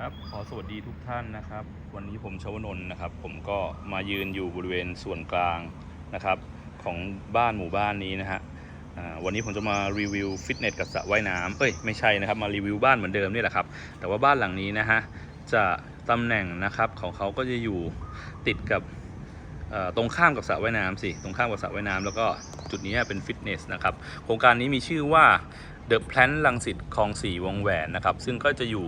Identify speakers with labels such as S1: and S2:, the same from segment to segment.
S1: ครับขอสวัสดีทุกท่านนะครับ วันนี้ผมชวนนท์นะครับ ผมก็มายืนอยู่บริเวณส่วนกลางนะครับ ของบ้านหมู่บ้านนี้นะฮะวันนี้ผมจะมารีวิวฟิตเนสกับสระว่ายน้ำเอ้ยไม่ใช่นะครับมารีวิวบ้านเหมือนเดิมนี่แหละครับ แต่ว่าบ้านหลังนี้นะฮะจะตำแหน่งนะครับของเขาก็จะอยู่ติดกับตรงข้ามกับสระว่ายน้ำสิตรงข้ามกับสระว่ายน้ำแล้วก็จุดนี้เป็นฟิตเนสนะครับโครงการนี้มีชื่อว่า The Plan ลังสิตคลองสี่วงแหวนนะครับซึ่งก็จะอยู่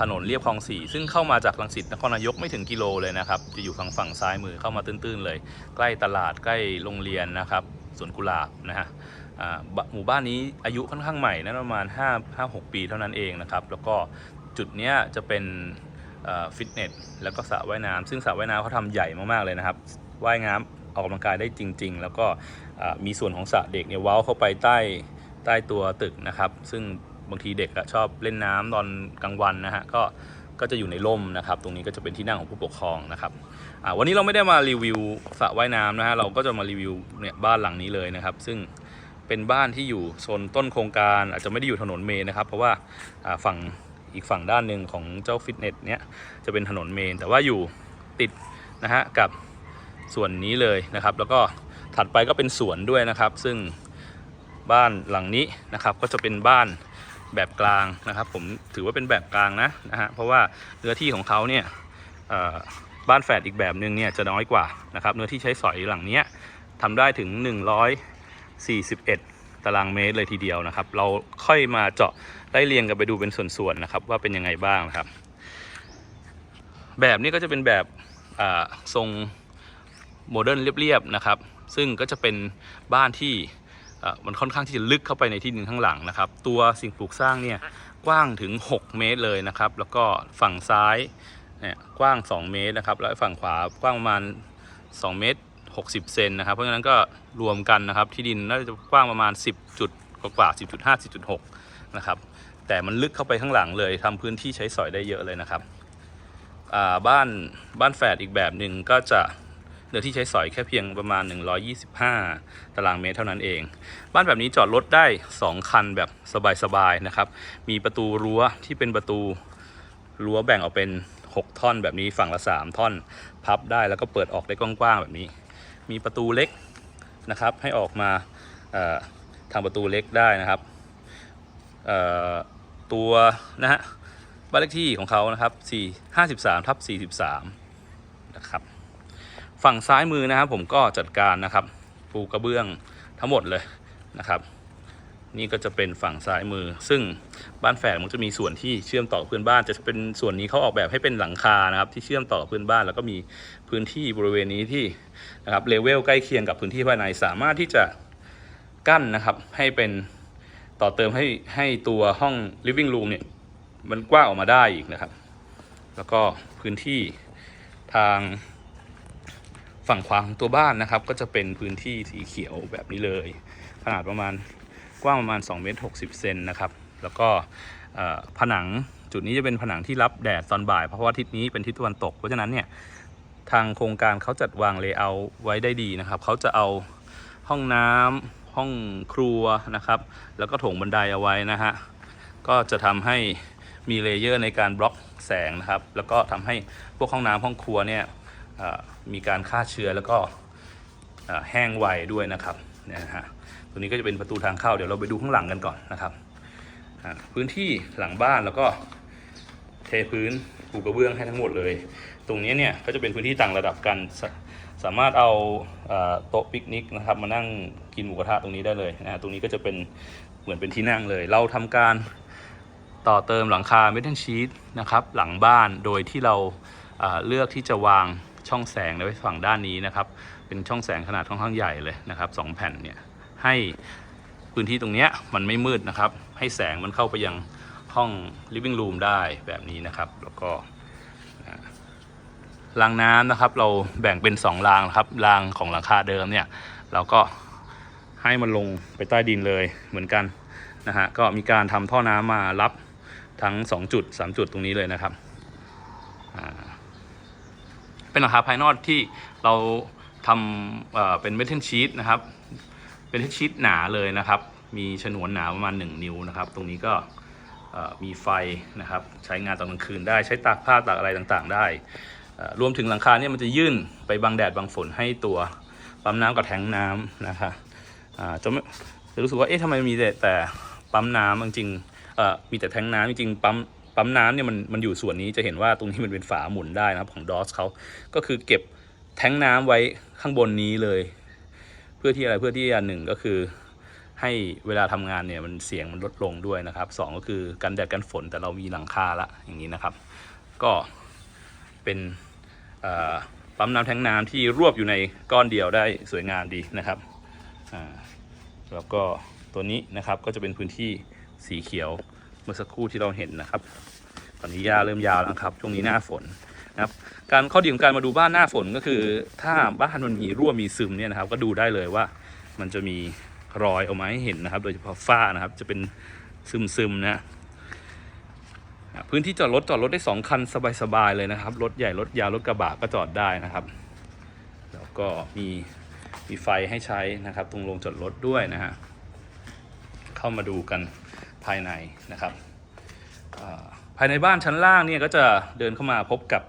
S1: ถนนเรียบคลองสี่ซึ่งเข้ามาจากลังสิตนครนายกไม่ถึงกิโลเลยนะครับ จะอยู่ฝั่งฝั่งซ้ายมือเข้ามาตื้นๆเลย ใกล้ตลาดใกล้โรงเรียนนะครับสวนกุหลาบนะฮะหมู่บ้านนี้อายุค่อนข้างใหม่นะประมาณ5 5 6ปีเท่านั้นเองนะครับ แล้วก็จุดเนี้ยจะเป็นฟิตเนสแล้วก็สระว่ายน้ำซึ่งสระว่ายน้ำเขาทำใหญ่มากๆเลยนะครับว่ายน้ำออกกำลังกายได้จริง ๆ แล้วก็มีส่วนของสระเด็กเนี่ยว้าเข้าไปใต้ใต้ตัวตึกนะครับ ซึ่ง บางทีเด็กชอบเล่นน้ำตอนกลางวันนะฮะก็ก็จะอยู่ในร่มนะครับ ตรงนี้ก็จะเป็นที่นั่งของผู้ปกครองนะครับวันนี้เราไม่ได้มารีวิวสระว่ายน้ำนะฮะเราก็จะมารีวิวเนี่ยบ้านหลังนี้เลยนะครับ ซึ่งเป็นบ้านที่อยู่โซนต้นโครงการอาจจะไม่ได้อยู่ถนนเมนนะครับ เพราะว่าอ่าฝั่งอีกฝั่งด้านหนึ่งของเจ้าฟิตเนสเนี้ยจะเป็นถนนเมน แต่ว่าอยู่ติดนะฮะกับส่วนนี้เลยนะครับ แล้วก็ถัดไปก็เป็นสวนด้วยนะครับ ซึ่งบ้านหลังนี้นะครับก็จะเป็นบ้าน แบบกลางนะครับ ผมถือว่าเป็นแบบกลางนะนะฮะเพราะว่าเนื้อที่ของเขาเนี่ยบ้านแฝดอีกแบบหนึ่งเนี่ยจะน้อยกว่านะครับเนื้อที่ใช้สอยหลังเนี้ยทำได้ถึง 141 ตารางเมตรเลยทีเดียวนะครับ เราค่อยมาเจาะไล่เรียงกันไปดูเป็นส่วนๆนะครับ ว่าเป็นยังไงบ้างนะครับ แบบนี้ก็จะเป็นแบบทรงโมเดิร์นเรียบๆนะครับ ซึ่งก็จะเป็นบ้านที่ มันค่อนข้างที่จะลึกเข้าไปในที่ดินข้างหลังนะครับ ตัวสิ่งปลูกสร้างเนี่ยกว้างถึง 6 เมตรเลยนะครับ แล้วก็ฝั่งซ้ายเนี่ยกว้าง 2 เมตรนะครับ แล้วฝั่งขวากว้างประมาณ 2 เมตร 60 เซนนะครับ เพราะฉะนั้นก็รวมกันนะครับที่ดินน่าจะกว้างประมาณ 10 จุดกว่าๆ10.5 10.6 นะครับ แต่มันลึกเข้าไปข้างหลังเลยทำพื้นที่ใช้สอยได้เยอะเลยนะครับบ้านบ้านแฝดอีกแบบหนึ่งก็จะ เนื้อที่ใช้สอยแค่เพียงประมาณ 125 ตารางเมตรเท่านั้นเอง บ้านแบบนี้จอดรถได้ 2 คันแบบสบายๆนะครับ มีประตูรั้วที่เป็นประตูรั้วแบ่งออกเป็น 6 ท่อนแบบนี้ฝั่งละ 3 ท่อน พับได้แล้วก็เปิดออกได้กว้างๆแบบนี้ มีประตูเล็กนะครับให้ออกมาทางประตูเล็กได้นะครับตัวนะฮะบ้านเลขที่ของเขานะครับ4 53ทับ43 นะครับ ฝั่งซ้ายมือนะครับ ผมก็จัดการนะครับปูกระเบื้องทั้งหมดเลยนะครับ นี่ก็จะเป็นฝั่งซ้ายมือ ซึ่งบ้านแฝดมันจะมีส่วนที่เชื่อมต่อเพื่อนบ้าน จะเป็นส่วนนี้เขาออกแบบให้เป็นหลังคานะครับ ที่เชื่อมต่อเพื่อนบ้าน แล้วก็มีพื้นที่บริเวณนี้ที่นะครับเลเวลใกล้เคียงกับพื้นที่ภายในสามารถที่จะกั้นนะครับให้เป็นต่อเติมให้ให้ตัวห้อง living room เนี่ยมันกว้างออกมาได้อีกนะครับ แล้วก็พื้นที่ทาง ฝั่งขวาของตัวบ้านนะครับ ก็จะเป็นพื้นที่สีเขียวแบบนี้เลย ขนาดประมาณกว้างประมาณ2เมตร60เซนนะครับ แล้วก็ผนังจุดนี้จะเป็นผนังที่รับแดดตอนบ่าย เพราะว่าทิศนี้เป็นทิศตะวันตก เพราะฉะนั้นเนี่ยทางโครงการเขาจัดวางเลเยอร์ไว้ได้ดีนะครับ เขาจะเอาห้องน้ำห้องครัวนะครับ แล้วก็โถงบันไดเอาไว้นะฮะ ก็จะทำให้มีเลเยอร์ในการบล็อกแสงนะครับ แล้วก็ทำให้พวกห้องน้ำห้องครัวเนี่ย มีการฆ่าเชื้อแล้วก็แห้งไวด้วยนะครับเนี่ยนะฮะตัวนี้ก็จะเป็นประตูทางเข้าเดี๋ยวเราไปดูข้างหลังกันก่อนนะครับพื้นที่หลังบ้านแล้วก็เทพื้นปูกระเบื้องให้ทั้งหมดเลย ตรงนี้เนี่ยก็จะเป็นพื้นที่ต่างระดับกันสาสามารถเอาโต๊ะปิกนิกนะครับมานั่งกินหมูกระทะตรงนี้ได้เลยนะฮะตรงนี้ก็จะเป็นเหมือนเป็นที่นั่งเลย เราทำการต่อเติมหลังคาเมทัลชีตนะครับหลังบ้านโดยที่เราเลือกที่จะวาง ช่องแสงไว้ฝั่งด้านนี้นะครับ เป็นช่องแสงขนาดค่อนข้างใหญ่เลยนะครับสองแผ่นเนี่ยให้พื้นที่ตรงเนี้ยมันไม่มืดนะครับ ให้แสงมันเข้าไปยังห้อง living room ได้แบบนี้นะครับ แล้วก็รางน้ำนะครับเราแบ่งเป็น 2 รางนะครับรางของหลังคาเดิมเนี่ยเราก็ให้มันลงไปใต้ดินเลยเหมือนกันนะฮะก็มีการทำท่อน้ำมารับทั้ง 2 จุด 3 จุดตรงนี้เลยนะครับ เป็นหลังคาภายนอกที่เราทำเเป็นเมทัลชีตนะครับเป็นเมทัลชีตหนาเลยนะครับ มีฉนวนหนาประมาณ 1 นิ้วนะครับ ตรงนี้ก็มีไฟนะครับ ใช้งานตอนกลางคืนได้ ใช้ตากผ้าตากอะไรต่างๆ ได้ รวมถึงหลังคาเนี่ยมันจะยื่นไปบังแดดบังฝนให้ตัวปั๊มน้ำกับแทงน้ำนะคะอ่าจะไม่จะรู้สึกว่า เอ๊ะทำไมมีแต่แต่ปั๊มน้ำจริงๆมีแต่แทงน้ำจริงๆปั๊ม ปั๊มน้ำเนี่ยมันมันอยู่ส่วนนี้จะเห็นว่าตรงนี้มันเป็นฝาหมุนได้นะครับของดอสเขาก็คือเก็บแทงน้ำไว้ข้างบนนี้เลย เพื่อที่อะไรเพื่อที่อันหนึ่งก็คือให้เวลาทำงานเนี่ยมันเสียงมันลดลงด้วยนะครับสองก็คือกันแดดกันฝนแต่เรามีหลังคาละอย่างนี้นะครับ ก็เป็นปั๊มน้ำแทงน้ำที่รวบอยู่ในก้อนเดียวได้สวยงามดีนะครับแล้วก็ตัวนี้นะครับก็จะเป็นพื้นที่สีเขียว เมื่อสักครู่ที่เราเห็นนะครับ ตอนนี้หญ้าเริ่มยาวแล้วครับช่วงนี้หน้าฝนนะครับการข้อดีของการมาดูบ้านหน้าฝนก็คือ ถ้าบ้านมันมีรั่วมีซึมเนี่ยนะครับ ก็ดูได้เลยว่ามันจะมีรอยออกมาให้เห็นนะครับ โดยเฉพาะฝ้านะครับ จะเป็นซึมๆนะอะพื้นที่จอดรถจอดรถได้สองคันสบายๆเลยนะครับ รถใหญ่รถยาวรถกระบะก็จอดได้นะครับ แล้วก็มีมีไฟให้ใช้นะครับ ตรงโรงจอดรถด้วยนะฮะเข้ามาดูกัน ภายในนะครับภายในบ้านชั้นล่างเนี่ยก็จะเดินเข้ามาพบกับ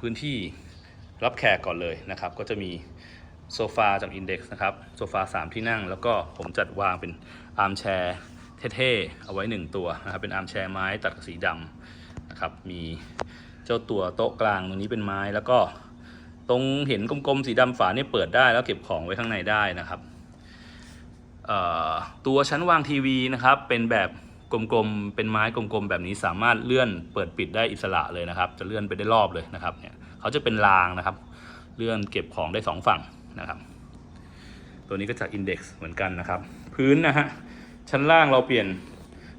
S1: พื้นที่รับแขกก่อนเลยนะครับ ก็จะมีโซฟาจาก Index นะครับโซฟา 3 ที่นั่ง แล้วก็ผมจัดวางเป็นอาร์มแชร์เท่ๆ เอาไว้ 1 ตัวนะครับเป็นอาร์มแชร์ไม้ตัดสีดำนะครับมีเจ้าตัวโต๊ะกลางตรงนี้เป็นไม้แล้วก็ตรงเห็นกลมๆสีดำฝาเนี่ยเปิดได้แล้วเก็บของไว้ข้างในได้นะครับ ตัวชั้นวางทีวีนะครับเป็นแบบกลมๆ เป็นไม้กลมๆ แบบนี้สามารถเลื่อนเปิดปิดได้อิสระเลยนะครับ จะเลื่อนไปได้รอบเลยนะครับเนี่ยเขาจะเป็นรางนะครับ เลื่อนเก็บของได้สองฝั่งนะครับ ตัวนี้ก็จาก Index เหมือนกันนะครับ พื้นนะฮะชั้นล่างเราเปลี่ยน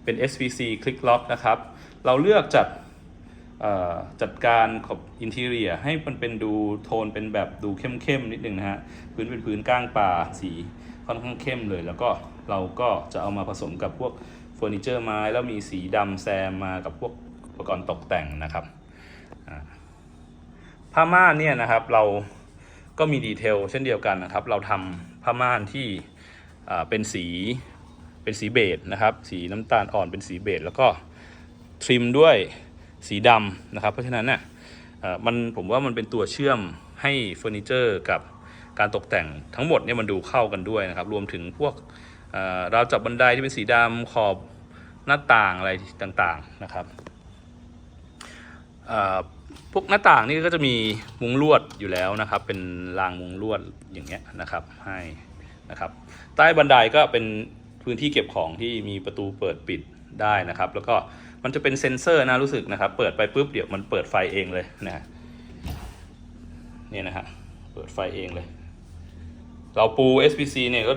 S1: เป็น SVC Click Lock นะครับ เราเลือกจัดจัดการขอบอินทีเรียให้มันเป็นดูโทนเป็นแบบดูเข้มๆนิดนึงนะฮะพื้นเป็นพื้นก้างป่าสี ค่อนข้างเข้มเลย แล้วก็เราก็จะเอามาผสมกับพวกเฟอร์นิเจอร์ไม้ แล้วมีสีดำแซมมากับพวกอุปกรณ์ตกแต่งนะครับผ้าม่านเนี่ยนะครับเราก็มีดีเทลเช่นเดียวกันนะครับ เราทำผ้าม่านที่เป็นสีเป็นสีเบจนะครับ สีน้ำตาลอ่อนเป็นสีเบจแล้วก็ทริมด้วยสีดำนะครับ เพราะฉะนั้นเนี่ยมันผมว่ามันเป็นตัวเชื่อมให้เฟอร์นิเจอร์กับ การตกแต่งทั้งหมดเนี่ยมันดูเข้ากันด้วยนะครับ รวมถึงพวกเราวจับบันไดที่เป็นสีดำขอบหน้าต่างอะไรต่างๆนะครับพวกหน้าต่างนี่ก็จะมีมุงลวดอยู่แล้วนะครับ เป็นรางมุงลวดอย่างเงี้ยนะครับให้นะครับ ใต้บันไดก็เป็นพื้นที่เก็บของที่มีประตูเปิดปิดได้นะครับ แล้วก็มันจะเป็นเซ็นเซอร์นะรู้สึกนะครับ เปิดไปปุ๊บเดี๋ยวมันเปิดไฟเองเลยนะเนี่ยนะฮะเปิดไฟเองเลย เราปู SPC เนี่ยก็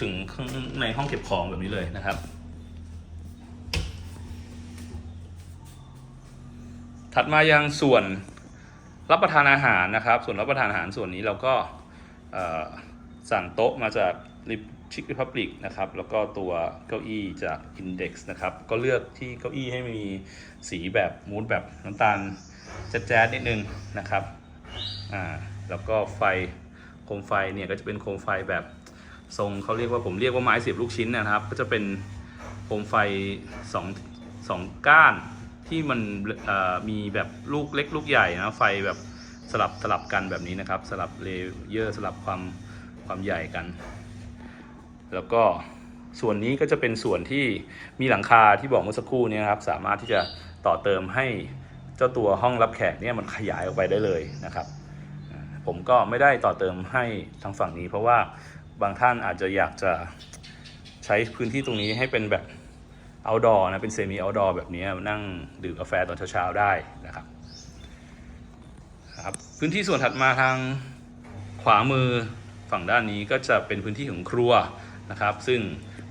S1: ถึงข้างในห้องเก็บของแบบนี้เลยนะครับ ถัดมายังส่วนรับประทานอาหารนะครับ ส่วนรับประทานอาหารส่วนนี้เราก็สั่งโต๊ะมาจากชิคริพับลิกนะครับ แล้วก็ตัวเก้าอี้จาก Index นะครับ ก็เลือกที่เก้าอี้ให้มีสีแบบมูดแบบน้ำตาลแจ๊ดๆนิดนึงนะครับ อ่า แล้วก็ไฟ โคมไฟเนี่ยก็จะเป็นโคมไฟแบบทรงเขาเรียกว่าผมเรียกว่าไม้เสียบลูกชิ้นนะครับ ก็จะเป็นโคมไฟสองสองก้านที่มันมีแบบลูกเล็กลูกใหญ่นะไฟแบบสลับสลับกันแบบนี้นะครับ สลับเลเยอร์สลับความความใหญ่กัน แล้วก็ส่วนนี้ก็จะเป็นส่วนที่มีหลังคาที่บอกเมื่อสักครู่นี้นครับ สามารถที่จะต่อเติมให้เจ้าตัวห้องรับแขกเนี่ยมันขยายออกไปได้เลยนะครับ ผมก็ไม่ได้ต่อเติมให้ทางฝั่งนี้ เพราะว่าบางท่านอาจจะอยากจะใช้พื้นที่ตรงนี้ให้เป็นแบบ outdoor นะเป็นเซมิ outdoor แบบนี้นั่งดื่มกาแฟตอนเช้าๆได้นะครับครับพื้นที่ส่วนถัดมาทางขวามือฝั่งด้านนี้ก็จะเป็นพื้นที่ของครัวนะครับ ซึ่ง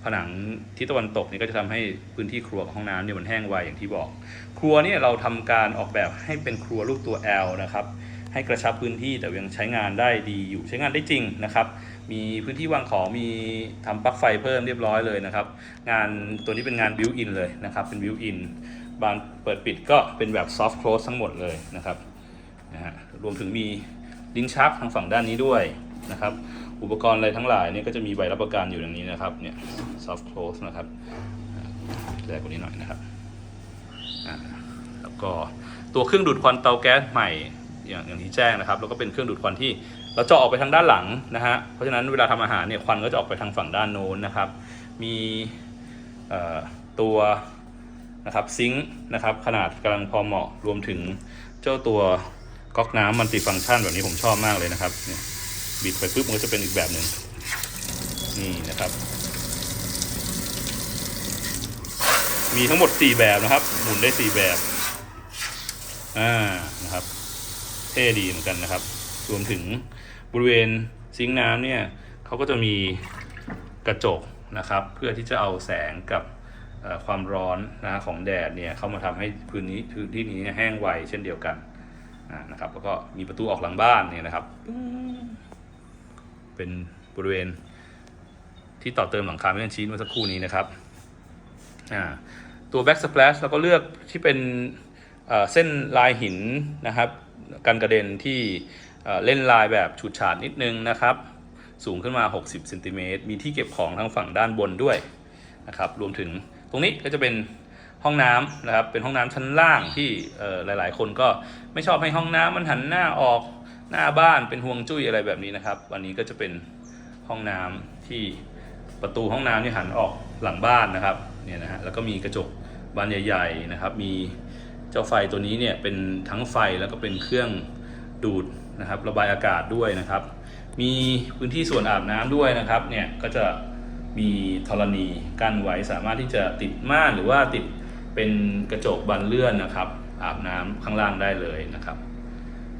S1: ผนังทิศตะวันตกนี่ก็จะทำให้พื้นที่ครัวกับห้องน้ำเนี่ยมันแห้งไวอย่างที่บอก ครัวเนี่ยเราทำการออกแบบให้เป็นครัวรูปตัว L นะครับ ให้กระชับพื้นที่แต่ยังใช้งานได้ดีอยู่ใช้งานได้จริงนะครับ มีพื้นที่วางของมีทำปลั๊กไฟเพิ่มเรียบร้อยเลยนะครับ งานตัวนี้เป็นงานบิวอินเลยนะครับ เป็นบิวอินบานเปิดปิดก็เป็นแบบซอฟต์ l ค s e ทั้งหมดเลยนะครับนะฮะรวมถึงมีลิ้นชักทางฝั่งด้านนี้ด้วยนะครับ อุปกรณ์อะไรทั้งหลายเนี่ยก็จะมีใบรับประกันอยู่อย่างนี้นะครับเนี่ยซอฟต์ l ค s e นะครับอ่าแรงกว่านี้หน่อยนะครับอ่าแล้วก็ตัวเครื่องดูดควันเตาแก๊สใหม่ อย่างอย่างที่แจ้งนะครับ แล้วก็เป็นเครื่องดูดควันที่เราเจาะออกไปทางด้านหลังนะฮะเพราะฉะนั้นเวลาทำอาหารเนี่ยควันก็จะออกไปทางฝั่งด้านโน้นนะครับ มีตัวนะครับซิงค์นะครับขนาดกำลังพอเหมาะรวมถึงเจ้าตัวก๊อกน้ำมันติฟังก์ชันแบบนี้ผมชอบมากเลยนะครับบิดไปปุ๊บมันก็จะเป็นอีกแบบหนึ่งนี่นะครับ มีทั้งหมด 4 แบบนะครับ หมุนได้ 4 แบบอ่านะครับ เท่ดีเหมือนกันนะครับ รวมถึงบริเวณซิงค์น้ำเนี่ยเขาก็จะมีกระจกนะครับ เพื่อที่จะเอาแสงกับความร้อนนะของแดดเนี่ยเข้ามาทำให้พื้นนี้พื้นที่นี้แห้งไวเช่นเดียวกันนะครับแล้วก็มีประตูออกหลังบ้านเนี่ยนะครับ เป็นบริเวณที่ต่อเติมหลังคาไม่เล่นชีสเมื่อสักครู่นี้นะครับตัว back splash เราก็เลือกที่เป็นเส้นลายหินนะครับ กันกระเด็นที่เล่นลายแบบฉูดฉาดนิดนึงนะครับ สูงขึ้นมา 60เซนติเมตรมีที่เก็บของทางฝั่งด้านบนด้วยนะครับ รวมถึงตรงนี้ก็จะเป็นห้องน้ำนะครับ เป็นห้องน้ำชั้นล่างที่หลาย ๆ คนก็ไม่ชอบให้ห้องน้ำมันหันหน้าออกหน้าบ้านเป็นห่วงจุ้ยอะไรแบบนี้นะครับ วันนี้ก็จะเป็นห้องน้ำที่ประตูห้องน้ำนี่หันออกหลังบ้านนะครับเนี่ยนะฮะแล้วก็มีกระจกบานใหญ่ ๆ นะครับ มี จ้าไฟตัวนี้เนี่ยเป็นทั้งไฟแล้วก็เป็นเครื่องดูดนะครับ ระบายอากาศด้วยนะครับ มีพื้นที่ส่วนอาบน้ำด้วยนะครับเนี่ยก็จะมีธรณีกั้นไว้สามารถที่จะติดม่านหรือว่าติดเป็นกระจกบานเลื่อนนะครับ อาบน้ำข้างล่างได้เลยนะครับ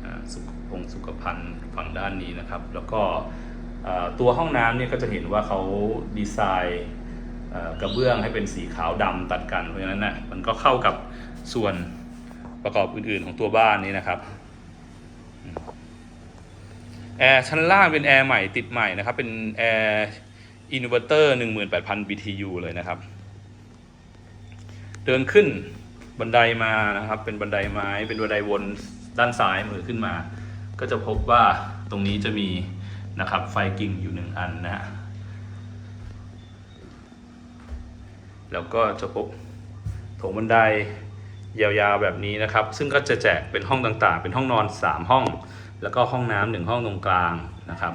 S1: อ่าสุขพงสุขภัณฑ์ฝั่งด้านนี้นะครับ แล้วก็ตัวห้องน้ำเนี่ยก็จะเห็นว่าเขาดีไซน์กระเบื้องให้เป็นสีขาวดำตัดกันเพราะฉะนั้นนะ่ะมันก็เข้ากับส่วน ประกอบอื่นๆของตัวบ้านนี้นะครับแอร์ชั้นล่างเป็นแอร์ใหม่ติดใหม่นะครับ เป็นแอร์อินเวอร์เตอร์18,000 BTU เลยนะครับ เดินขึ้นบันไดมานะครับ เป็นบันไดไม้ เป็นบันไดวนด้านซ้ายมือขึ้นมา ก็จะพบว่าตรงนี้จะมีนะครับไฟกิ่งอยู่หนึ่งอันนะฮะแล้วก็จะพบโถงบันได ยาวๆแบบนี้นะครับ ซึ่งก็จะแจกเป็นห้องต่างๆ เป็นห้องนอน 3 ห้อง แล้วก็ห้องน้ำหนึ่งห้องตรงกลางนะครับ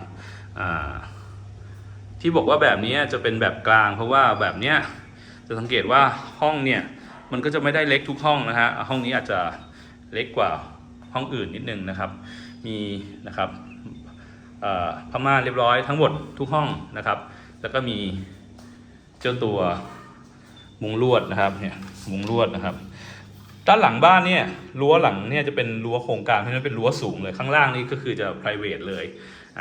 S1: ที่บอกว่าแบบนี้จะเป็นแบบกลาง เพราะว่าแบบเนี้ยจะสังเกตว่าห้องเนี่ยมันก็จะไม่ได้เล็กทุกห้องนะฮะห้องนี้อาจจะเล็กกว่าห้องอื่นนิดนึงนะครับ มีนะครับเอ่อผ้าม่าเรียบร้อยทั้งหมดทุกห้องนะครับ แล้วก็มีเจ้าตัวมุงลวดนะครับเนี่ยมุงลวดนะครับ ด้านหลังบ้านเนี่ยรั้วหลังเนี่ยจะเป็นรั้วโครงการเพราะฉะนั้นเป็นรั้วสูงเลยข้างล่างนี่ก็คือจะ p r i v a t เลย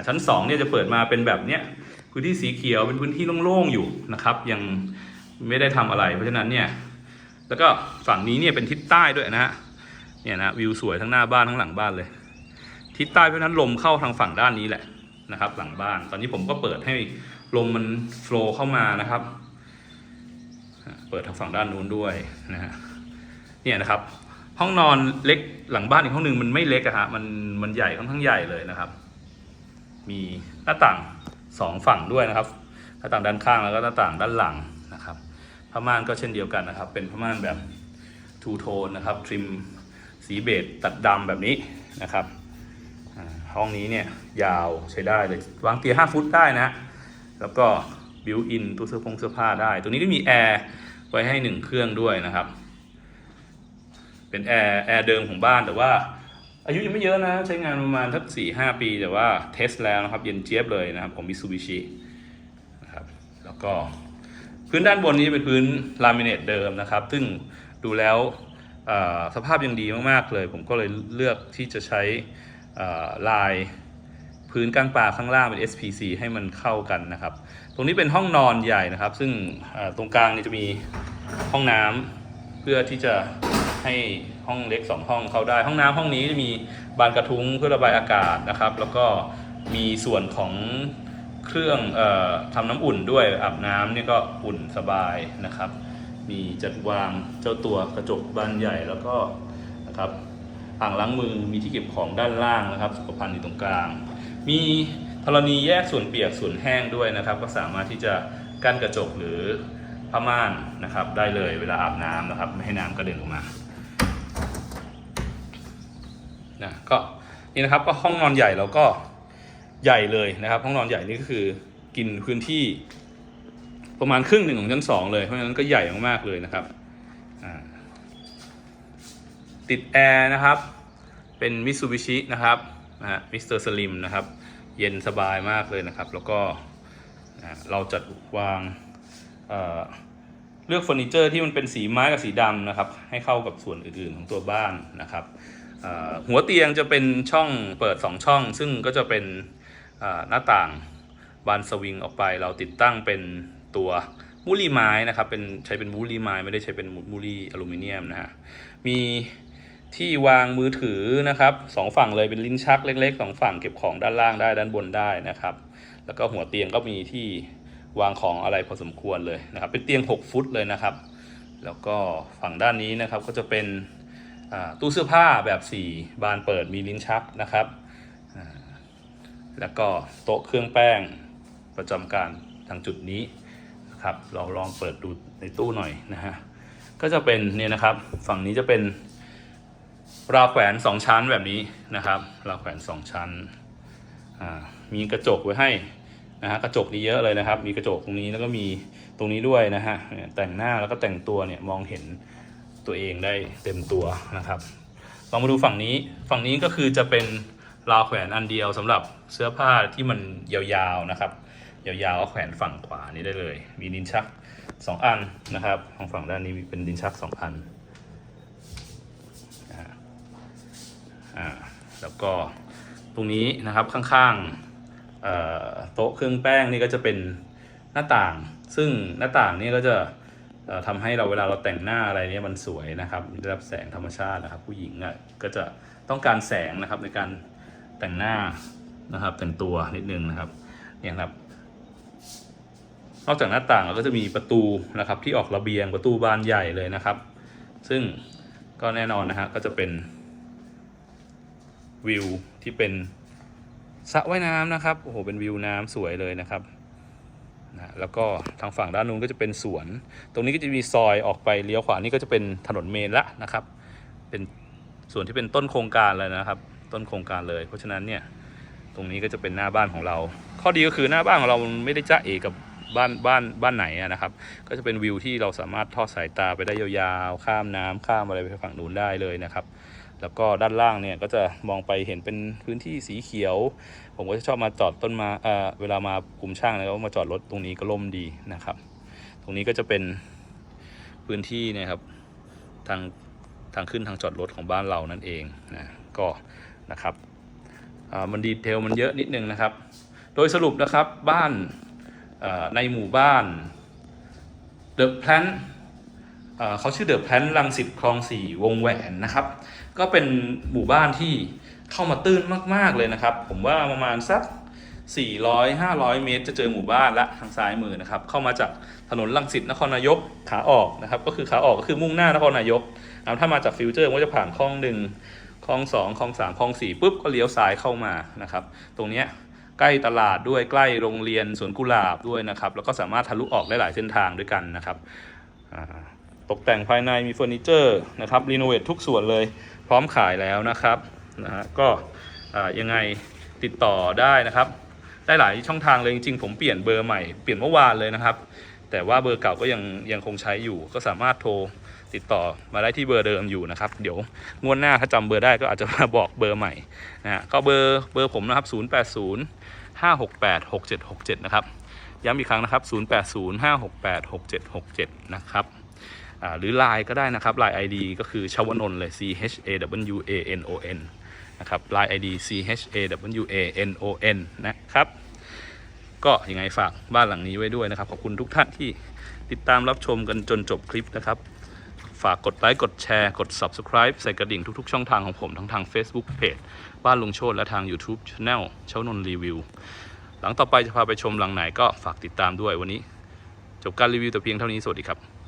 S1: ชั้น2เนี่ยจะเปิดมาเป็นแบบเนี้ยพื้นที่สีเขียวเป็นพื้นที่โล่งๆอยู่นะครับ ยังไม่ได้ทำอะไร เพราะฉะนั้นเนี่ยแล้วก็ฝั่งนี้เนี่ยเป็นทิศใต้ด้วยนะฮะเนี่ยนะวิวสวยทั้งหน้าบ้านทั้งหลังบ้านเลย ทิศใต้เพราะฉะนั้นลมเข้าทางฝั่งด้านนี้แหละนะครับ หลังบ้าน ตอนนี้ผมก็เปิดให้ลมมันโฟล์เข้ามานะครับ เปิดทางฝั่งด้านนู้นด้วยนะฮะ เนี่ยนะครับห้องนอนเล็กหลังบ้านอีกห้องหนึ่งมันไม่เล็กอะฮะมันมันใหญ่ค่อนข้างใหญ่เลยนะครับ มีหน้าต่างสองฝั่งด้วยนะครับ หน้าต่างด้านข้างแล้วก็หน้าต่างด้านหลังนะครับผ้าม่านก็เช่นเดียวกันนะครับ เป็นผ้าม่านแบบทูโทนนะครับทริมสีเบจตัดดำแบบนี้นะครับห้องนี้เนี่ยยาวใช้ได้เลยวางเตียง5ฟุตได้นะ แล้วก็บิวอินตู้เสื้อผงเสื้อผ้าได้ ตัวนี้ก็มีแอร์ไว้ให้หนึ่งเครื่องด้วยนะครับ เป็นแอร์แอร์เดิมของบ้านแต่ว่า อายุยังไม่เยอะนะ ใช้งานประมาณสักสี่ห้าปี แต่ว่าเทสแล้วนะครับ เย็นเจี๊ยบเลยนะครับของมิซูบิชินะครับแล้วก็พื้นด้านบนนี้เป็นพื้นลามิเนตเดิมนะครับ ซึ่งดูแล้วสภาพยังดีมาก ๆ เลย ผมก็เลยเลือกที่จะใช้ลายพื้นกลางป่าข้างล่างเป็น SPC ให้มันเข้ากันนะครับ ตรงนี้เป็นห้องนอนใหญ่นะครับ ซึ่งตรงกลางนี่จะมีห้องน้ำเพื่อที่จะ ให้ห้องเล็ก 2 ห้องเข้าได้ ห้องน้ำห้องนี้จะมีบานกระทุ้งเพื่อระบายอากาศนะครับ แล้วก็มีส่วนของเครื่องออทำน้ำอุ่นด้วยอาบน้ำนี่ก็อุ่นสบายนะครับ มีจัดวางเจ้าตัวกระจกบานใหญ่แล้วก็นะครับอ่างล้างมือมีที่เก็บของด้านล่างนะครับ สุขภัณฑ์อยู่ตรงกลาง มีธรณีแยกส่วนเปียกส่วนแห้งด้วยนะครับ ก็สามารถที่จะกั้นกระจกหรือผ้าม่านนะครับ ได้เลยเวลาอาบน้ำนะครับ ไม่ให้น้ำกระเด็นออกมา นะก็นี่นะครับก็ห้องนอนใหญ่เราก็ใหญ่เลยนะครับ ห้องนอนใหญ่นี่ก็คือกินพื้นที่ประมาณครึ่งหนึ่งของชั้นสองเลยเพราะฉะนั้นก็ใหญ่มากๆเลยนะครับติดแอร์นะครับ เป็นมิ t ซูบิชินะครับนะฮะมิสเตอร์สลิมนะครับ เย็นสบายมากเลยนะครับ แล้วก็นะเราจัดวางเเลือกเฟอร์นิเจอร์ที่มันเป็นสีไม้กับสีดำนะครับ ให้เข้ากับส่วนอื่นๆของตัวบ้านนะครับ หัวเตียงจะเป็นช่องเปิด 2 ช่อง ซึ่งก็จะเป็นหน้าต่างบานสวิงออกไป เราติดตั้งเป็นตัวมูลี่ไม้นะครับเป็นใช้เป็นมูลี่ไม้ไม่ได้ใช้เป็นมูลี่อลูมิเนียมนะฮะมีที่วางมือถือนะครับสองฝั่งเลยเป็นลิ้นชักเล็กๆสองฝั่งเก็บของด้านล่างได้ด้านบนได้นะครับ แล้วก็หัวเตียงก็มีที่วางของอะไรพอสมควรเลยนะครับ เป็นเตียง 6 ฟุตเลยนะครับ แล้วก็ฝั่งด้านนี้นะครับก็จะเป็น ตู้เสื้อผ้าแบบ 4 บานเปิดมีลิ้นชักนะครับ แล้วก็โต๊ะเครื่องแป้งประจำการทางจุดนี้นะครับ เราลองเปิดดูในตู้หน่อยนะฮะ ก็จะเป็นเนี่ยนะครับ ฝั่งนี้จะเป็นราวแขวนสองชั้นแบบนี้นะครับราวแขวนสองชั้น มีกระจกไว้ให้นะฮะกระจกนี่เยอะเลยนะครับ มีกระจกตรงนี้แล้วก็มีตรงนี้ด้วยนะฮะเนี่ยแต่งหน้าแล้วก็แต่งตัวเนี่ยมองเห็น ตัวเองได้เต็มตัวนะครับลองมาดูฝั่งนี้ฝั่งนี้ก็คือจะเป็นราวแขวนอันเดียวสำหรับเสื้อผ้าที่มันยาวๆนะครับ ยาวๆก็แขวนฝั่งขวานี้ได้เลย มีดินชักสองอันนะครับของฝั่งด้านนี้เป็นดินชักสองอันอ่าแล้วก็ตรงนี้นะครับข้างๆโต๊ะเครื่องแป้งนี่ก็จะเป็นหน้าต่าง ซึ่งหน้าต่างนี่ก็จะ ทำให้เราเวลาเราแต่งหน้าอะไรเนี่ยมันสวยนะครับได้รับแสงธรรมชาตินะครับ ผู้หญิงอะก็จะต้องการแสงนะครับในการแต่งหน้านะครับแต่งตัวนิดนึงนะครับเนี่ยครับ นอกจากหน้าต่างเราก็จะมีประตูนะครับ ที่ออกระเบียงประตูบานใหญ่เลยนะครับ ซึ่งก็แน่นอนนะฮะก็จะเป็นวิวที่เป็นสระว่ายน้ำนะครับโอ้โหเป็นวิวน้ำสวยเลยนะครับ นะแล้วก็ทางฝั่งด้านนู้นก็จะเป็นสวน ตรงนี้ก็จะมีซอยออกไปเลี้ยวขวานี่ก็จะเป็นถนนเมนละนะครับ เป็นส่วนที่เป็นต้นโครงการเลยนะครับ ต้นโครงการเลย เพราะฉะนั้นเนี่ยตรงนี้ก็จะเป็นหน้าบ้านของเรา ข้อดีก็คือหน้าบ้านของเราไม่ได้จ้าเอกับบ้านบ้านบ้านไหนนะครับ ก็จะเป็นวิวที่เราสามารถทอดสายตาไปได้ยาวๆ ข้ามน้ำข้ามอะไรไปฝั่งนู้นได้เลยนะครับ แล้วก็ด้านล่างเนี่ยก็จะมองไปเห็นเป็นพื้นที่สีเขียว ผมก็จะชอบมาจอดต้นมาเอ่อเวลามากลุ่มช่างนะครับมาจอดรถตรงนี้ก็ล่มดีนะครับ ตรงนี้ก็จะเป็นพื้นที่นะครับทางทางขึ้นทางจอดรถของบ้านเรานั่นเองนะก็นะครับมันดีเทลมันเยอะนิดนึงนะครับ โดยสรุปนะครับบ้านในหมู่บ้านเดอะแพลน เขาชื่อเดอะแพลนลังสิตคลองสี่วงแหวนนะครับ ก็เป็นหมู่บ้านที่เข้ามาตื้นมาก ๆ เลยนะครับ ผมว่าประมาณสัก 400-500 เมตร จะเจอหมู่บ้านละทางซ้ายมือนะครับ เข้ามาจากถนนลังสิตนครนายกขาออกนะครับ ก็คือขาออกก็คือมุ่งหน้านครนายกนะถ้ามาจากฟิวเจอร์ก็จะผ่านคลองหนึ่งคลองสองคลองสามคลองสี่ปุ๊บก็เลี้ยวซ้ายเข้ามานะครับ ตรงเนี้ยใกล้ตลาดด้วยใกล้โรงเรียนสวนกุหลาบด้วยนะครับ แล้วก็สามารถทะลุออกได้หลายเส้นทางด้วยกันนะครับ ตกแต่งภายในมีเฟอร์นิเจอร์นะครับรีโนเวททุกส่วนเลยพร้อมขายแล้วนะครับนะฮะก็ยังไงติดต่อได้นะครับ ได้หลายช่องทางเลยจริงๆ ผมเปลี่ยนเบอร์ใหม่เปลี่ยนเมื่อวานเลยนะครับ แต่ว่าเบอร์เก่าก็ยังยังคงใช้อยู่ ก็สามารถโทรติดต่อมาได้ที่เบอร์เดิมอยู่นะครับเดี๋ยวงวดหน้าถ้าจำเบอร์ได้ก็อาจจะมาบอกเบอร์ใหม่นะฮะก็เบอร์เบอร์ผมนะครับ 080 568 6767 นะครับย้ำอีกครั้งนะครับ 080 568 6767 นะครับ หรือ Line ก็ได้นะครับ Line ID ก็คือชวนนเลย C H A W A N O N นะครับ Line ID C H A W A N O N นะครับ ก็ยังไงฝากบ้านหลังนี้ไว้ด้วยนะครับ ขอบคุณทุกท่านที่ติดตามรับชมกันจนจบคลิปนะครับ ฝากกดไลค์ กดแชร์ กด Subscribe ใส่กระดิ่งทุกๆ ช่องทางของผม ทั้งทาง Facebook Page บ้านลุงโชตและทาง YouTube Channel เช้านนรีวิว หลังต่อไปจะพาไปชมหลังไหนก็ฝากติดตามด้วยวันนี้ จบการรีวิวแต่เพียงเท่านี้ สวัสดีครับ